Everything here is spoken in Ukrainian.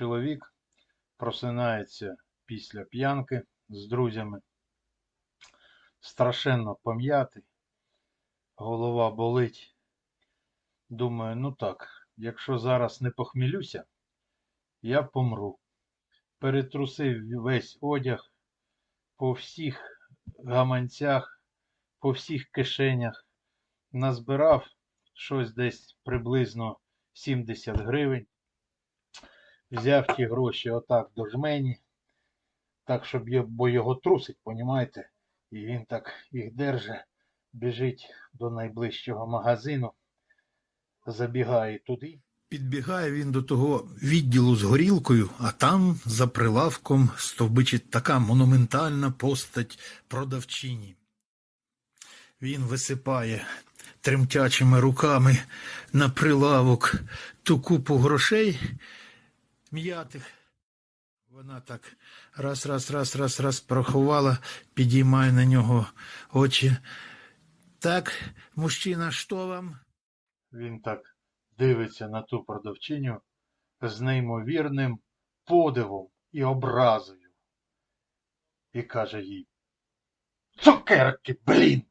чоловік просинається після п'янки з друзями, страшенно пом'ятий, голова болить. Думаю, ну так, якщо зараз не похмілюся, я помру. Перетрусив весь одяг по всіх гаманцях, по всіх кишенях, назбирав щось десь приблизно 70 гривень. Взяв ті гроші отак до жмені, так, щоб його, бо його трусить, понімаєте? І він так їх держить, біжить до найближчого магазину, забігає туди. Підбігає він до того відділу з горілкою, а там за прилавком стовбичить така монументальна постать продавчині. Він висипає тремтячими руками на прилавок ту купу грошей м'ятих. Вона так раз, раз, раз, раз, раз порахувала, підіймає на нього очі. Так, мужчина, що вам? Він так дивиться на ту продавчиню з неймовірним подивом і образою. І каже їй: Цукерки, блін!